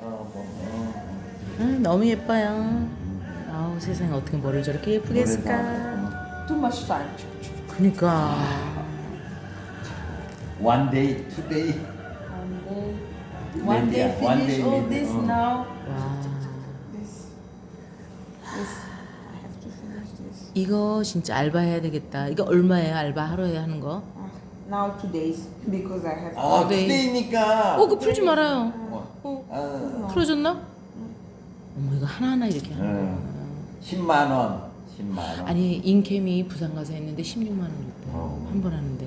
어, 뭐, 어. 아, 너무 예뻐요. 아우 세상에 어떻게 머리를 저렇게 예쁘게 했을까? Too much time. 그니까 One day, two day. One day, one day Yeah, one finish day all maybe, this uh. now. 와 This, this. I have to finish this. 이거 진짜 알바 해야 되겠다. 이거 얼마예요 알바 하루에 하는 거? Uh, now two days because I have. 아, 네. 투데이니까. 어, 그 풀지 말아요. 뭐, 어, 아, 풀어줬나? 어머 이거 하나하나 이렇게 하는 거야. 응. 10만 원. 10만 원. 아니 인캠이 부산 가서 했는데 16만 원 줬대. 어. 한번 하는데.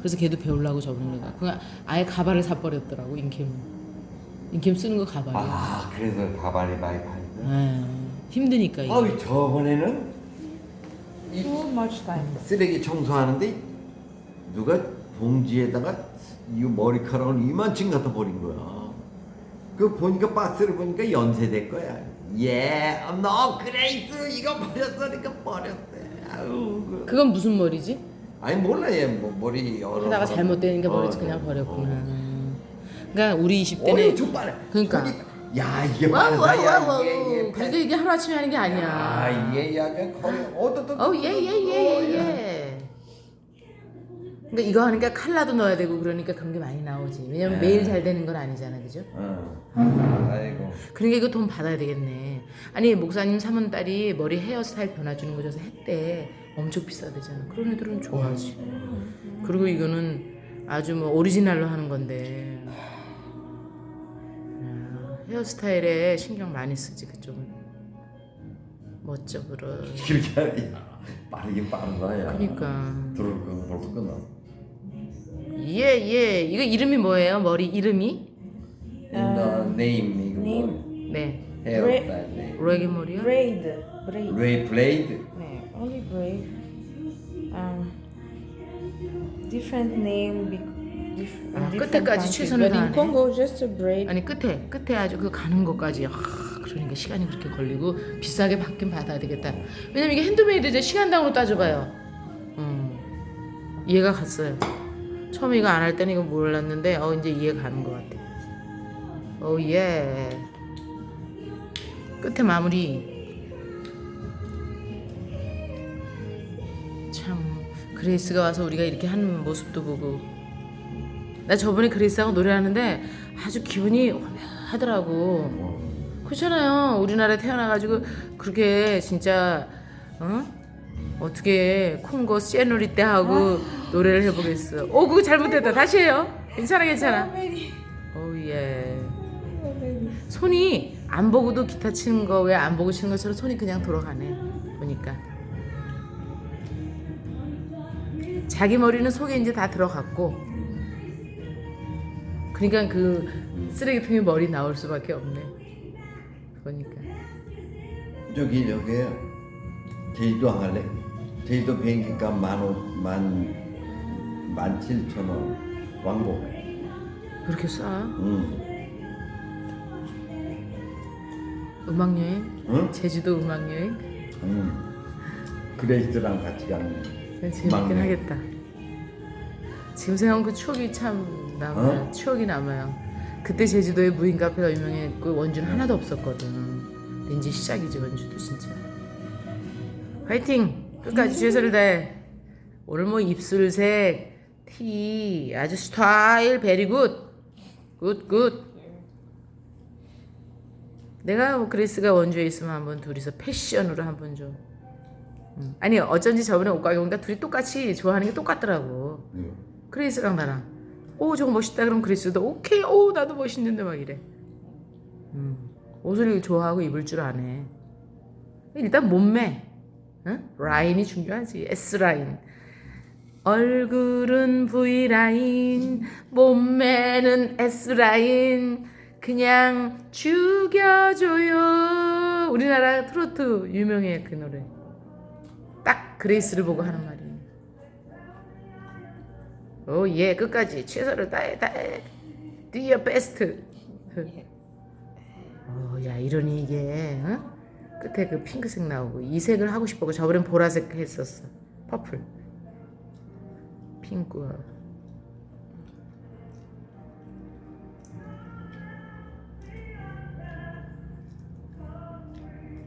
그래서 걔도 배우려고 저번에 가. 그냥 아예 가발을 사버렸더라고 인캠. 인캠 쓰는 거 가발이. 아, 그래서 가발이 많이 팔고. 에, 힘드니까 이게. 아, 저번에는 이 Too much time. 쓰레기 청소하는데 누가 봉지에다가 이 머리카락을 이만큼 갖다 버린 거야. 그 보니까 박스를 보니까 연세될 거야. 예, 너 그레이스 이거 버렸으니까 버렸대. 아우. 그. 그건 무슨 머리지? 아니 몰라 얘 뭐, 머리 여러. 그러다가 사람- 잘못되니까 어, 머리 그냥 어, 버렸구나. 어. 그러니까 우리 어이 20대는 좀 빠르. 그러니까. 야 이게 빠르다. 야, 이게, 이게 그래도 이게 하루 아침에 하는 게 아니야. 아, 얘 약간 거의 어떠 어우 예예예예 예. 그러니까 이거 하니까 칼라도 넣어야 되고 그러니까 그런 게 많이 나오지. 왜냐면 네. 매일 잘 되는 건 아니잖아, 그죠? 어. 아이고. 그러니까 이거 돈 받아야 되겠네. 아니 목사님 사문 딸이 머리 헤어스타일 변화주는 거 줘서 했대. 엄청 비싸대잖아. 그런 애들은 좋아하지. 그리고 이거는 아주 뭐 오리지널로 하는 건데 야, 헤어스타일에 신경 많이 쓰지 그쪽은. 멋져 보러. 이렇게 하니 빠르긴 빠르다 야. 그러니까. 들어올 거 벌써 끝나. 예, 예. 이거 이름이 뭐예요? 머리 이름이? In the name 이거 뭐 Name. 네. 헤어스타일 네임. 레게 머리요? Braid. Braid. 레이 블레이드. 네, only braid. Um, different name. bec- dif- in 아, different 끝에까지 countries. 최선을 But in 다하네. Congo, just a braid. 아니 끝에 끝에 아주 그 가는 것까지 아, 그러니까 시간이 그렇게 걸리고 비싸게 받긴 받아야 되겠다. 왜냐면 이게 핸드메이드제 시간당으로 따져봐요. 음, 이해가 갔어요. 처음에 이거 안 할 때는 이거 몰랐는데 어 이제 이해 가는 것 같아. 오 예. 끝에 마무리. 참 그레이스가 와서 우리가 이렇게 하는 모습도 보고 나 저번에 그레이스하고 노래하는데 아주 기분이 하더라고. 그렇잖아요. 우리나라에 태어나가지고 그렇게 진짜 어? 어떻게 콩고 시에노리 때 하고 노래를 해보겠어. 오 그거 잘못됐다. 다시 해요. 괜찮아 괜찮아. 오 예. 손이 안 보고도 기타 치는 거 왜 안 보고 치는 것처럼 손이 그냥 돌아가네. 보니까. 자기 머리는 속에 이제 다 들어갔고. 그러니까 그 쓰레기통에 머리 나올 수밖에 없네. 보니까. 저기 저기 제주도 안 갈래? 제주도 비행기 값 만오만 만 칠천 원 왕복. 그렇게 싸? 응. 음악 여행? 응? 제주도 음악 여행? 응. 그레이스랑 같이 가는. 재밌긴 음악 여행. 하겠다. 지금 생각하면 그 추억이 참 남아요. 어? 추억이 남아요. 그때 제주도에 무인 카페가 유명했고 원주는 하나도 없었거든. 왠지 시작이지 원주도 진짜. 화이팅! 끝까지 최선을 다해. 오늘 뭐 입술색, 티, 아주 스타일 베리 굿. 굿 굿. 내가 뭐 그리스가 원주에 있으면 한번 둘이서 패션으로 한번 좀. 음. 아니 어쩐지 저번에 옷 가게 오니까 둘이 똑같이 좋아하는 게 똑같더라고. 응. 그레이스랑 나랑. 오 저거 멋있다 그럼 그레이스도 오케이 오 나도 멋있는데 막 이래. 음. 옷을 좋아하고 입을 줄 아네. 일단 몸매. 응? 라인이 중요하지. S 라인. 얼굴은 V 라인, 몸매는 S 라인. 그냥 죽여줘요. 우리나라 트로트 유명해 그 노래. 딱 그레이스를 보고 하는 말이에요. 오, 예, 끝까지 최선을 다해, 다해. Do your best. 어, 야, 이러니 이게, 어? 끝에 그 핑크색 나오고, 이 색을 하고 싶었고, 저번엔 보라색 했었어. 퍼플. 핑꿀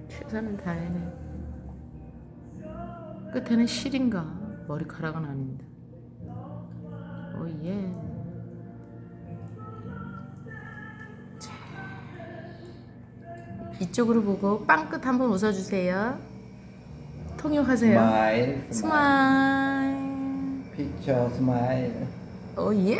최선을 다해네 끝에는 실인가? 머리카락은 아닌데. 오예. 자. 이쪽으로 보고 빵끝 한번 웃어주세요. 통역하세요. 스마일, 스마일. 스마일. 오예.